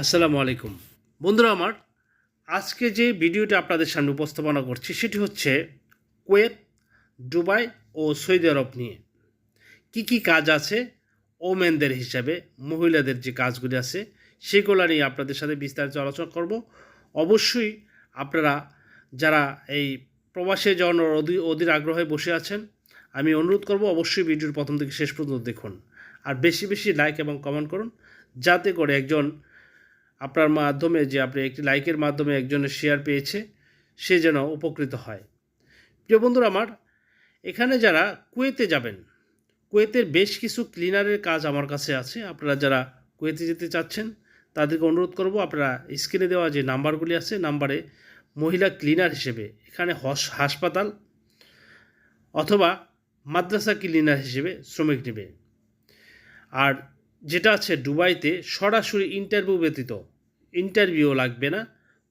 আসসালামু আলাইকুম। বন্ধুরা আমার, আজকে যে ভিডিওটা আপনাদের সামনে উপস্থাপনা করছি সেটি হচ্ছে কুয়েত, দুবাই ও সৌদি আরব নিয়ে। কি কি কাজ আছে? ওমেনদের হিসাবে, মহিলাদের যে কাজগুলি আছে, সেগুলো নিয়ে আপনাদের সাথে বিস্তারিত আলোচনা করব। অবশ্যই আপনারা যারা এই প্রবাসে যাওয়ানোর অধি অধীর আগ্রহে বসে আছেন, আমি অনুরোধ করব অবশ্যই ভিডিওর প্রথম থেকে শেষ পর্যন্ত দেখুন। আর বেশি বেশি লাইক এবং কমেন্ট করুন, যাতে করে একজন আপনার মাধ্যমে যে আপনি একটি লাইকের মাধ্যমে একজনের শেয়ার পেয়েছে, সে যেন উপকৃত হয়। প্রিয় বন্ধুরা আমার, এখানে যারা কুয়েতে যাবেন, কুয়েতের বেশ কিছু ক্লিনারের কাজ আমার কাছে আছে। আপনারা যারা কুয়েতে যেতে চাচ্ছেন, তাদেরকে অনুরোধ করব, আপনারা স্ক্রিনে দেওয়া যে নাম্বারগুলি আছে, নাম্বারে মহিলা ক্লিনার হিসেবে, এখানে হস- হাসপাতাল অথবা মাদ্রাসা ক্লিনার হিসেবে শ্রমিক নেবে। আর যেটা আছে দুবাইতে সরাসরি ইন্টারভিউ ব্যতীত ইন্টারভিউ লাগবে না,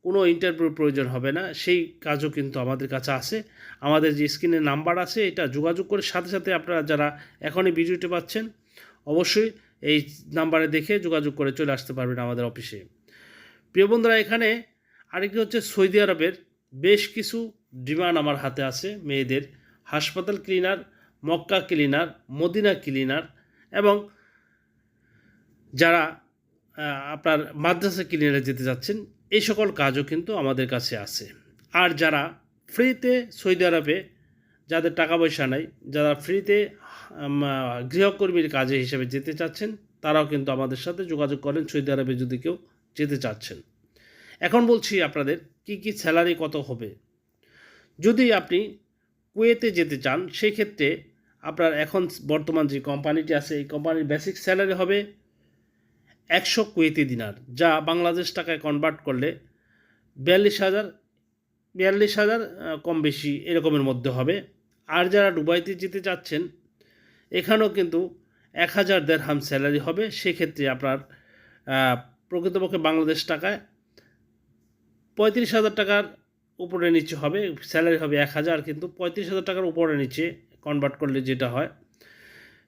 কোনো ইন্টারভিউ প্রয়োজন হবে না, সেই কাজও কিন্তু আমাদের কাছে আছে। আমাদের যে স্ক্রিনে নাম্বার আছে, এটা যোগাযোগ করে সাথে সাথে আপনারা যারা এখনই ভিডিওটি পাচ্ছেন, অবশ্যই এই নাম্বারে দেখে যোগাযোগ করে চলে আসতে পারবেন আমাদের অফিসে প্রিয় বন্ধুরা, এখানে আরেকটি হচ্ছে সৌদি আরবের বেশ কিছু ডিমান্ড আমার হাতে আছে মেয়েদের। হাসপাতাল cleaner Mecca cleaner Medina cleaner এবং যারা আপনার মাদ্রাসা ক্লিনারে যেতে যাচ্ছেন, এই সকল কাজও কিন্তু আমাদের কাছে আছে। আর যারা ফ্রিতে সৌদি আরবে যাদের টাকা পয়সা নাই, যারা ফ্রিতে গৃহকর্মীর কাজে হিসেবে যেতে চাচ্ছেন, তারাও কিন্তু আমাদের সাথে যোগাযোগ করেন, সৌদি আরবে যদি কেউ যেতে চাচ্ছেন। এখন বলছি আপনাদের, কি কি স্যালারি কত হবে? যদি আপনি কুয়েতে যেতে চান, সেই ক্ষেত্রে আপনার এখন বর্তমান যে কোম্পানিটি আছে, এই কোম্পানির বেসিক স্যালারি হবে একশো কুয়েতি দিনার, যা বাংলাদেশ টাকায় কনভার্ট করলে বিয়াল্লিশ হাজার বিয়াল্লিশ হাজার কম বেশি এরকমের মধ্যে হবে। আর যারা দুবাইতে যেতে চাচ্ছেন, এখানেও কিন্তু এক হাজার দেড়হাম স্যালারি হবে। সেক্ষেত্রে আপনার প্রকৃতপক্ষে বাংলাদেশ টাকায় পঁয়ত্রিশ হাজার টাকার উপরে নিচে হবে। স্যালারি হবে এক হাজার, কিন্তু পঁয়ত্রিশ হাজার টাকার উপরে নিচে কনভার্ট করলে যেটা হয়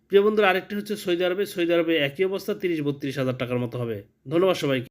প্রিয় বন্ধুরা, আরেকটি হচ্ছে সৌদি আরবে। সৌদি আরবে একই অবস্থা, তিরিশ, বত্রিশ হাজার টাকার মতো হবে। ধন্যবাদ সবাইকে।